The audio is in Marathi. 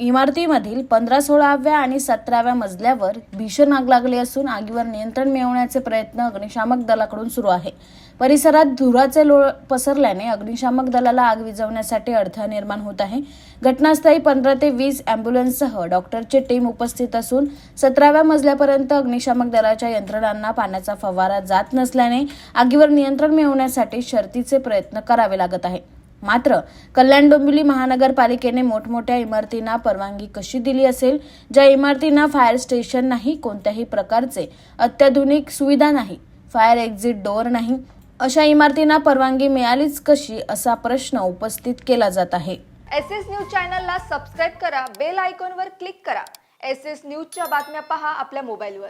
इमारतीमधील पंधरा सोळाव्या आणि सतराव्या मजल्यावर भीषण आग लागली असून आगीवर नियंत्रण मिळवण्याचे प्रयत्न अग्निशामक दलाकडून सुरू आहे. परिसरात धुराचे लोळ पसरल्याने अग्निशामक दलाला आग विझवण्यासाठी अडथळा निर्माण होत आहे. घटनास्थळी पंधरा ते वीस अँब्युलन्ससह डॉक्टरची टीम उपस्थित असून सतराव्या मजल्यापर्यंत अग्निशामक दलाच्या यंत्रणांना पाण्याचा फवारा जात नसल्याने आगीवर नियंत्रण मिळवण्यासाठी शर्तीचे प्रयत्न करावे लागत आहे. मात्र कल्याण डोंबिवली महानगरपालिकेने मोठमोठ्या इमारतींना परवानगी कशी दिली असेल ज्या इमारतींना फायर स्टेशन नाही कोणत्याही प्रकारचे अत्याधुनिक सुविधा नाही फायर एक्झिट डोअर नाही अशा इमारतींना परवानगी मिळालीच कशी असा प्रश्न उपस्थित केला जात आहे. एस एस न्यूज चॅनलला सबस्क्राईब करा बेल आयकॉनवर क्लिक करा. एस एस न्यूजच्या बातम्या पहा आपल्या मोबाईलवर.